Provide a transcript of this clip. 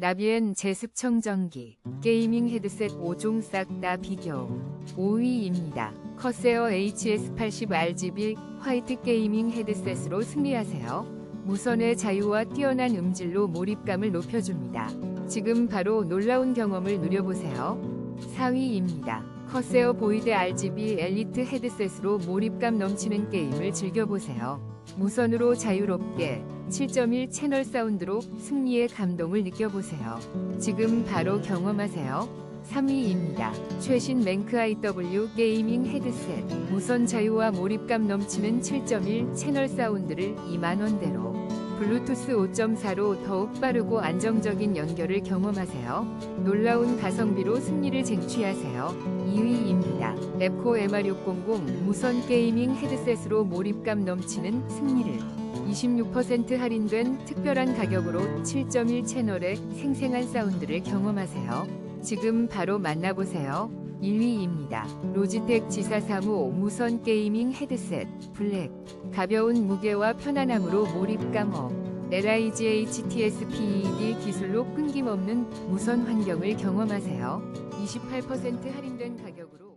나비엔 제습 청정기, 게이밍 헤드셋 5종 싹 다 비교. 5위입니다. 커세어 HS80 RGB 화이트 게이밍 헤드셋으로 승리하세요. 무선의 자유와 뛰어난 음질로 몰입감을 높여줍니다. 지금 바로 놀라운 경험을 누려보세요. 4위입니다. 커세어 보이드 RGB 엘리트 헤드셋으로 몰입감 넘치는 게임을 즐겨보세요. 무선으로 자유롭게 7.1 채널 사운드로 승리의 감동을 느껴보세요. 지금 바로 경험하세요. 3위입니다. 최신 랭크 IW 게이밍 헤드셋. 무선 자유와 몰입감 넘치는 7.1 채널 사운드를 2만원대로. 블루투스 5.4로 더욱 빠르고 안정적인 연결을 경험하세요. 놀라운 가성비로 승리를 쟁취하세요. 2위입니다. 랩코 MR600 무선 게이밍 헤드셋으로 몰입감 넘치는 승리를 26% 할인된 특별한 가격으로 7.1 채널의 생생한 사운드를 경험하세요. 지금 바로 만나보세요. 1위입니다. 로지텍 G435 무선 게이밍 헤드셋 블랙 가벼운 무게와 편안함으로 몰입감 업 LIG HTS PED 기술로 끊김없는 무선 환경을 경험하세요. 28% 할인된 가격